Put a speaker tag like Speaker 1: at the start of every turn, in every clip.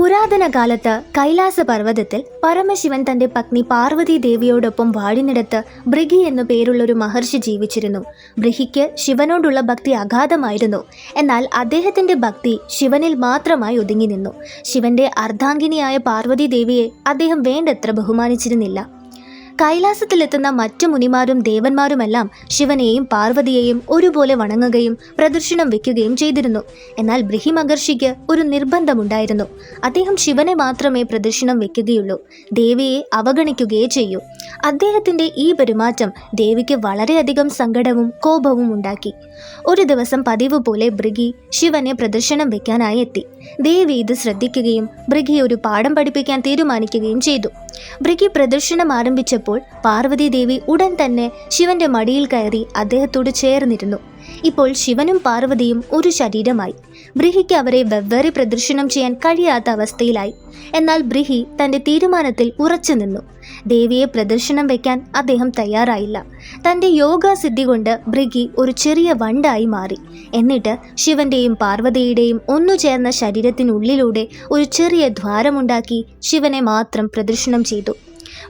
Speaker 1: പുരാതന കാലത്ത് കൈലാസ പർവതത്തിൽ പരമശിവൻ തന്റെ പത്നി പാർവതി ദേവിയോടൊപ്പം വാടിനിടത്ത് ബ്രിഗി എന്നു പേരുള്ളൊരു മഹർഷി ജീവിച്ചിരുന്നു. ബ്രിഹിക്ക് ശിവനോടുള്ള ഭക്തി അഗാധമായിരുന്നു. എന്നാൽ അദ്ദേഹത്തിന്റെ ഭക്തി ശിവനിൽ മാത്രമായി ഒതുങ്ങി നിന്നു. ശിവന്റെ അർദ്ധാംഗിനിയായ പാർവതി ദേവിയെ അദ്ദേഹം വേണ്ടത്ര ബഹുമാനിച്ചിരുന്നില്ല. കൈലാസത്തിലെത്തുന്ന മറ്റു മുനിമാരും ദേവന്മാരുമെല്ലാം ശിവനെയും പാർവതിയെയും ഒരുപോലെ വണങ്ങുകയും പ്രദർശനം വെക്കുകയും ചെയ്തിരുന്നു. എന്നാൽ ബ്രിഹി മഹർഷിക്ക് ഒരു നിർബന്ധമുണ്ടായിരുന്നു. അദ്ദേഹം ശിവനെ മാത്രമേ പ്രദർശനം വെക്കുകയുള്ളൂ. ദേവിയെ അവഗണിക്കുകയേ ചെയ്യൂ. അദ്ദേഹത്തിന്റെ ഈ പെരുമാറ്റം ദേവിക്ക് വളരെയധികം സങ്കടവും കോപവും ഉണ്ടാക്കി. ഒരു ദിവസം പതിവ് പോലെ ബ്രിഗി ശിവനെ പ്രദർശനം വെക്കാനായി എത്തി. ദേവി ഇത് ശ്രദ്ധിക്കുകയും ബ്രിഗി ഒരു പാഠം പഠിപ്പിക്കാൻ തീരുമാനിക്കുകയും ചെയ്തു. ബ്രിഗി പ്രദർശനം ആരംഭിച്ചപ്പോൾ പാർവതി ദേവി ഉടൻ തന്നെ ശിവന്റെ മടിയിൽ കയറി അദ്ദേഹത്തോട് ചേർന്നിരുന്നു. ഇപ്പോൾ ശിവനും പാർവതിയും ഒരു ശരീരമായി. ബ്രിഹിക്ക് അവരെ വെവ്വേറെ പ്രദർശനം ചെയ്യാൻ കഴിയാത്ത അവസ്ഥയിലായി. എന്നാൽ ബ്രിഹി തന്റെ തീരുമാനത്തിൽ ഉറച്ചു നിന്നു. ദേവിയെ പ്രദർശനം വയ്ക്കാൻ അദ്ദേഹം തയ്യാറായില്ല. തന്റെ യോഗാസിദ്ധി കൊണ്ട് ബ്രിഹി ഒരു ചെറിയ വണ്ടായി മാറി. എന്നിട്ട് ശിവന്റെയും പാർവതിയുടെയും ഒന്നു ചേർന്ന ശരീരത്തിനുള്ളിലൂടെ ഒരു ചെറിയ ദ്വാരമുണ്ടാക്കി ശിവനെ മാത്രം പ്രദർശനം ചെയ്തു.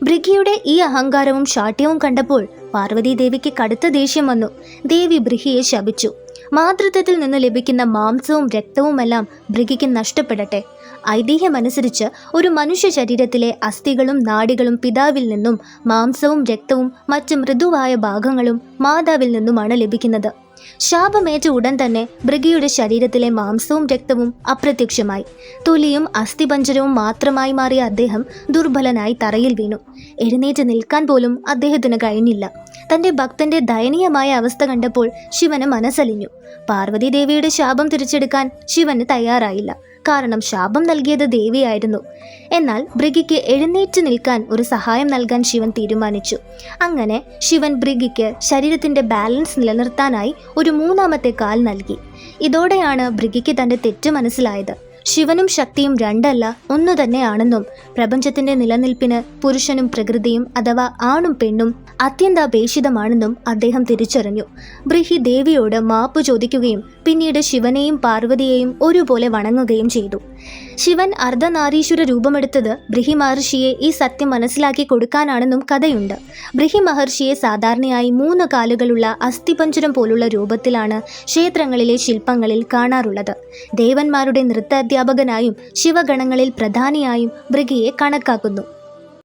Speaker 1: ബ്രിഗിയുടെ ഈ അഹങ്കാരവും ശാഠ്യവും കണ്ടപ്പോൾ പാർവതി ദേവിക്ക് കടുത്ത ദേഷ്യം വന്നു. ദേവി ബ്രിഹിയെ ശപിച്ചു. മാതൃത്വത്തിൽ നിന്ന് ലഭിക്കുന്ന മാംസവും രക്തവുമെല്ലാം ബ്രിഗിക്ക് നഷ്ടപ്പെടട്ടെ. ഐതിഹ്യമനുസരിച്ച് ഒരു മനുഷ്യ ശരീരത്തിലെ അസ്ഥികളും നാടികളും പിതാവിൽ നിന്നും മാംസവും രക്തവും മറ്റ് മൃദുവായ ഭാഗങ്ങളും മാതാവിൽ നിന്നുമാണ് ലഭിക്കുന്നത്. ശാപമേറ്റ ഉടൻ തന്നെ മൃഗിയുടെ ശരീരത്തിലെ മാംസവും രക്തവും അപ്രത്യക്ഷമായി. തൊലിയും അസ്ഥിപഞ്ചരവും മാത്രമായി മാറിയ അദ്ദേഹം ദുർബലനായി തറയിൽ വീണു. എഴുന്നേറ്റ് നിൽക്കാൻ പോലും അദ്ദേഹത്തിന് കഴിഞ്ഞില്ല. തന്റെ ഭക്തന്റെ ദയനീയമായ അവസ്ഥ കണ്ടപ്പോൾ ശിവന് മനസ്സലിഞ്ഞു. പാർവതി ദേവിയുടെ ശാപം തിരിച്ചെടുക്കാൻ ശിവന് തയ്യാറായില്ല. കാരണം ശാപം നൽകിയത് ദേവിയായിരുന്നു. എന്നാൽ ബ്രിഗിക്ക് എഴുന്നേറ്റ് നിൽക്കാൻ ഒരു സഹായം നൽകാൻ ശിവൻ തീരുമാനിച്ചു. അങ്ങനെ ശിവൻ ബ്രിഗിക്ക് ശരീരത്തിന്റെ ബാലൻസ് നിലനിർത്താനായി ഒരു മൂന്നാമത്തെ കാൽ നൽകി. ഇതോടെയാണ് ബ്രിഗിക്ക് തന്റെ തെറ്റ് മനസ്സിലായത്. ശിവനും ശക്തിയും രണ്ടല്ല ഒന്നു തന്നെയാണെന്നും പ്രപഞ്ചത്തിന്റെ നിലനിൽപ്പിന് പുരുഷനും പ്രകൃതിയും അഥവാ ആണും പെണ്ണും അത്യന്താപേക്ഷിതമാണെന്നും അദ്ദേഹം തിരിച്ചറിഞ്ഞു. ബ്രിഹി ദേവിയോട് മാപ്പ് ചോദിക്കുകയും പിന്നീട് ശിവനെയും പാർവതിയെയും ഒരുപോലെ വണങ്ങുകയും ചെയ്തു. ശിവൻ അർദ്ധനാരീശ്വര രൂപമെടുത്തത് ബ്രിഹി മഹർഷിയെ ഈ സത്യം മനസ്സിലാക്കി കൊടുക്കാനാണെന്നും കഥയുണ്ട്. ബ്രിഹി മഹർഷിയെ സാധാരണയായി മൂന്ന് കാലുകളുള്ള അസ്ഥിപഞ്ചരം പോലുള്ള രൂപത്തിലാണ് ക്ഷേത്രങ്ങളിലെ ശില്പങ്ങളിൽ കാണാറുള്ളത്. ദേവന്മാരുടെ നൃത്താധ്യാപകനായും ശിവഗണങ്ങളിൽ പ്രധാനിയായും ബ്രിഹിയെ കണക്കാക്കുന്നു.